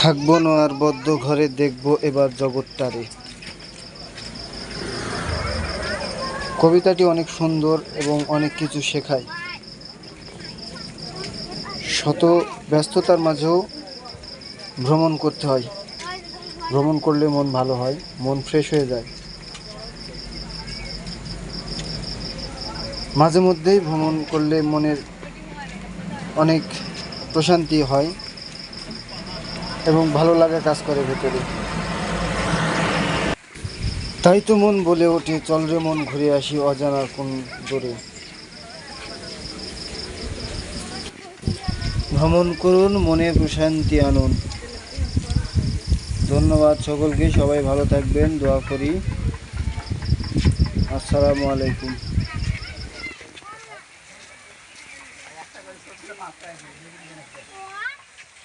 থাকব না আর বদ্ধ ঘরে দেখব এবার জগৎটারে। কবিতাটি অনেক সুন্দর এবং অনেক কিছু শেখায়। শত ব্যস্ততার মাঝেও ভ্রমণ করতে হয়। ভ্রমণ করলে মন ভালো হয়, মন ফ্রেশ হয়ে যায়। মাঝে মধ্যেই ভ্রমণ করলে মনের অনেক প্রশান্তি হয়। এবং ভালো লাগা কাজ করে ভেতরে। তাই তো মন বলে ওঠে, চল রে মন ঘুরে আসি অজানার কোন দূরে। ভ্রমণ করুন, মনে প্রশান্তি আনুন। ধন্যবাদ সকলকে, সবাই ভালো থাকবেন, দোয়া করি। আসসালামু আলাইকুম। মাছ